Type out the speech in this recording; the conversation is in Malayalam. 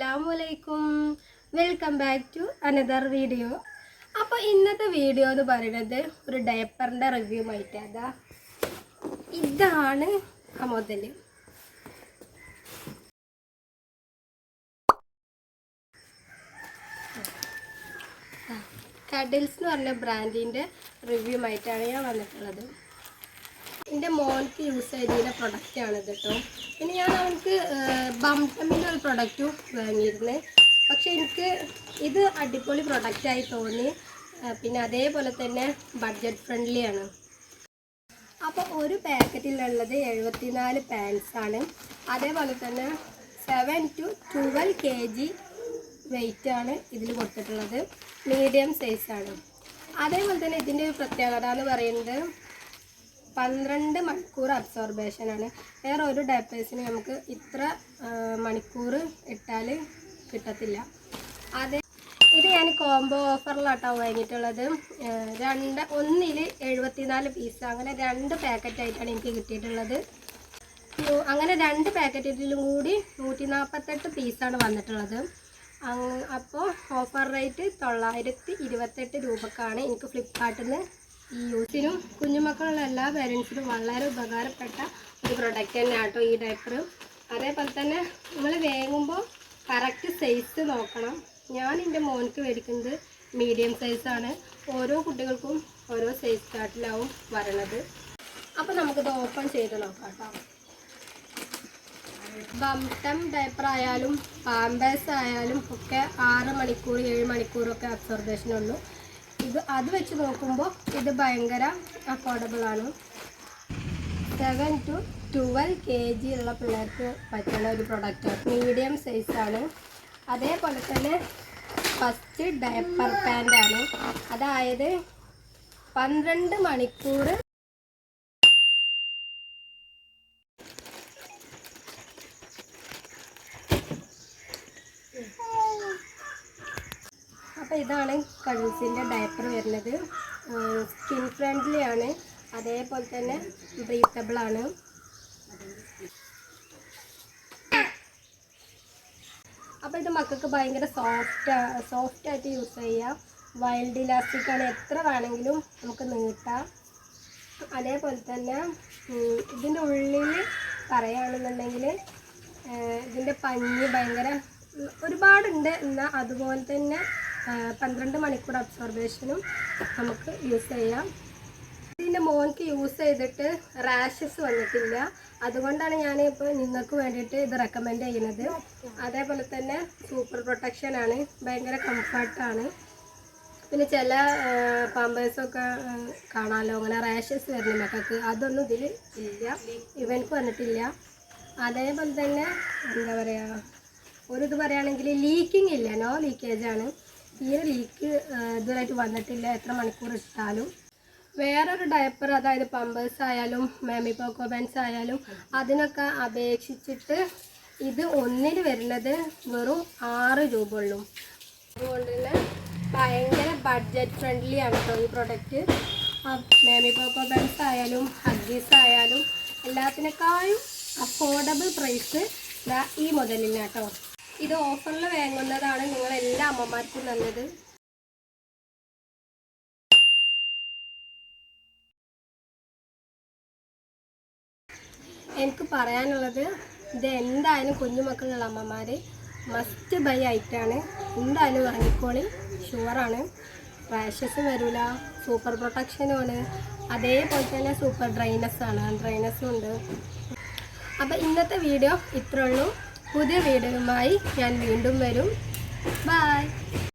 അസ്സലാമലൈക്കും welcome back to another video. അപ്പോൾ ഇന്നത്തെ വീഡിയോ എന്ന് പറയുന്നത് ഒരു ഡയപ്പറിന്റെ റിവ്യൂ ആയിട്ട് അതാ. ഇതാണ് ആ മുതൽ കഡിൽസ് എന്ന് പറഞ്ഞ ബ്രാൻഡിന്റെ റിവ്യൂ ആയിട്ടാണ് ഞാൻ വന്നിട്ടുള്ളത്. എന്റെ മോൻക്ക് യൂസ് ചെയ്തിരുന്ന പ്രൊഡക്റ്റാണ് കേട്ടോ. പിന്നെ ഞാൻ അവൾക്ക് ബംടമിന്റെ ഒരു പ്രൊഡക്റ്റും വാങ്ങിയിരുന്നു. പക്ഷേ എനിക്ക് ഇത് അടിപൊളി പ്രൊഡക്റ്റായി തോന്നി. പിന്നെ അതേപോലെ തന്നെ ബഡ്ജറ്റ് ഫ്രണ്ട്ലിയാണ് അപ്പോൾ ഒരു പാക്കറ്റിലുള്ളത് എഴുപത്തിനാല് പാൻസാണ് അതേപോലെ തന്നെ seven to twelve K G വെയ്റ്റാണ് ഇതിൽ കൊടുത്തിട്ടുള്ളത്. മീഡിയം സൈസാണ് അതേപോലെ തന്നെ ഇതിന്റെ ഒരു പ്രത്യേകത എന്ന് പറയുന്നത് പന്ത്രണ്ട് മണിക്കൂർ അബ്സോർബേഷൻ ആണ്. വേറെ ഒരു ഡയപ്പേഴ്സിന് നമുക്ക് ഇത്ര മണിക്കൂർ ഇട്ടാൽ കിട്ടത്തില്ല. അതെ ഇത് ഞാൻ കോംബോ ഓഫറിലാട്ടോ വാങ്ങിയിട്ടുള്ളത്. രണ്ട് ഒന്നിൽ എഴുപത്തിനാല് പീസ് അങ്ങനെ രണ്ട് പാക്കറ്റായിട്ടാണ് എനിക്ക് കിട്ടിയിട്ടുള്ളത്. അങ്ങനെ രണ്ട് പാക്കറ്റിലും കൂടി നൂറ്റി നാൽപ്പത്തെട്ട് പീസാണ് വന്നിട്ടുള്ളത്. അപ്പോൾ ഓഫർ റേറ്റ് തൊള്ളായിരത്തി ഇരുപത്തെട്ട് രൂപക്കാണ് എനിക്ക് ഫ്ലിപ്പ്കാർട്ടിൽ നിന്ന് യൂസിനും കുഞ്ഞുമക്കളുള്ള എല്ലാ പേരൻസിനും വളരെ ഉപകാരപ്പെട്ട ഒരു പ്രൊഡക്റ്റ് തന്നെയാണ് കേട്ടോ ഈ ഡയപ്പർ അതേപോലെ തന്നെ നമ്മൾ വേങ്ങുമ്പോൾ കറക്റ്റ് സൈസ് നോക്കണം. ഞാൻ എന്റെ മോൻക്ക് മേടിക്കുന്നത് മീഡിയം സൈസാണ് ഓരോ കുട്ടികൾക്കും ഓരോ സൈസ് ചാർട്ടിലാവും വരണത്. അപ്പോൾ നമുക്കിത് ഓപ്പൺ ചെയ്ത് നോക്കാം കേട്ടോ ബംടം ഡയപ്പർ ആയാലും പാമ്പേഴ്സ് ആയാലും ഒക്കെ ആറ് മണിക്കൂർ ഏഴ് മണിക്കൂറൊക്കെ അബ്സർവേഷനുള്ളൂ ഇത് അത് വെച്ച് നോക്കുമ്പോൾ ഇത് ഭയങ്കര അഫോർഡബിൾ ആണ്. Seven to twelve K G ഉള്ള പിള്ളേർക്ക് പറ്റുന്ന ഒരു പ്രൊഡക്റ്റ് മീഡിയം സൈസാണ് അതേപോലെ തന്നെ ഫസ്റ്റ് ഡയപ്പർ പാന്റാണ് അതായത് പന്ത്രണ്ട് മണിക്കൂർ അപ്പോൾ ഇതാണ് കഴിൻസിന്റെ ഡയപ്പർ വരുന്നത്. സ്കിൻ ഫ്രണ്ട്ലി ആണ് അതേപോലെ തന്നെ ബ്രീത്തബിൾ ആണ്. അപ്പോൾ ഇത് മക്കൾക്ക് ഭയങ്കര സോഫ്റ്റ് സോഫ്റ്റായിട്ട് യൂസ് ചെയ്യാം. വൈൽഡ് ഇലാസ്റ്റിക് ആണ്. എത്ര വേണമെങ്കിലും നമുക്ക് നീട്ടാം. അതേപോലെ തന്നെ ഇതിന്റെ ഉള്ളിൽ പറയുകയാണെന്നുണ്ടെങ്കിൽ ഇതിന്റെ പഞ്ഞി ഭയങ്കര ഒരുപാടുണ്ട്. എന്നാൽ അതുപോലെ തന്നെ പന്ത്രണ്ട് മണിക്കൂർ അബ്സോർബേഷനും നമുക്ക് യൂസ് ചെയ്യാം. ഇതിന്റെ മോൻക്ക് യൂസ് ചെയ്തിട്ട് റാഷസ് വന്നിട്ടില്ല. അതുകൊണ്ടാണ് ഞാൻ ഇപ്പോൾ നിങ്ങൾക്ക് വേണ്ടിയിട്ട് ഇത് റെക്കമെൻഡ് ചെയ്യുന്നത്. അതേപോലെ തന്നെ സൂപ്പർ പ്രൊട്ടക്ഷൻ ആണ്. ഭയങ്കര കംഫർട്ടാണ് പിന്നെ ചില പാമ്പേഴ്സൊക്കെ കാണാമല്ലോ അങ്ങനെ റാഷസ് വരുന്ന മക്കൾക്ക് അതൊന്നും ഇതിൽ ഇല്ല. ഇവൻക്ക് വന്നിട്ടില്ല. അതേപോലെ തന്നെ എന്താ പറയുക ഒരു ഇത് പറയുകയാണെങ്കിൽ ലീക്കിംഗ് ഇല്ല. നോ ലീക്കേജാണ് തീരെ ലീക്ക് ഇതുവരായിട്ട് വന്നിട്ടില്ല. എത്ര മണിക്കൂർ ഇട്ടാലും. വേറൊരു ഡയപ്പർ അതായത് പമ്പേഴ്സ് ആയാലും മാമി പോക്കോ പാൻസ് ആയാലും അതിനൊക്കെ അപേക്ഷിച്ചിട്ട് ഇത് ഒന്നിൽ വരുന്നത് വെറും ആറ് രൂപ ഉള്ളൂ. അതുകൊണ്ട് തന്നെ ഭയങ്കര ബഡ്ജറ്റ് ഫ്രണ്ട്ലി ആണ് കേട്ടോ ഈ പ്രൊഡക്റ്റ് മാമി പോക്കോ പാൻസ് ആയാലും ഹഗ്ഗീസ് ആയാലും എല്ലാത്തിനേക്കാളും അഫോർഡബിൾ പ്രൈസ് ഈ മുതലിന് കേട്ടോ ഇത് ഓഫറിൽ വാങ്ങുന്നതാണ് നിങ്ങൾ എല്ലാ അമ്മമാർക്കും നല്ലത്. എനിക്ക് പറയാനുള്ളത് ഇത് എന്തായാലും കുഞ്ഞുമക്കളുള്ള അമ്മമാർ മസ്റ്റ് ബൈ ആയിട്ടാണ്. എന്തായാലും വാങ്ങിക്കോളി. ഷുവറാണ് റാഷസ് വരില്ല സൂപ്പർ പ്രൊട്ടക്ഷനുമാണ് അതേപോലെ തന്നെ സൂപ്പർ ഡ്രൈനസ് ആണ്. ഡ്രൈനസും ഉണ്ട്. അപ്പോൾ ഇന്നത്തെ വീഡിയോ ഇത്രേ ഉള്ളൂ. പുതിയ വീഡിയോയുമായി ഞാൻ വീണ്ടും വരും. ബൈ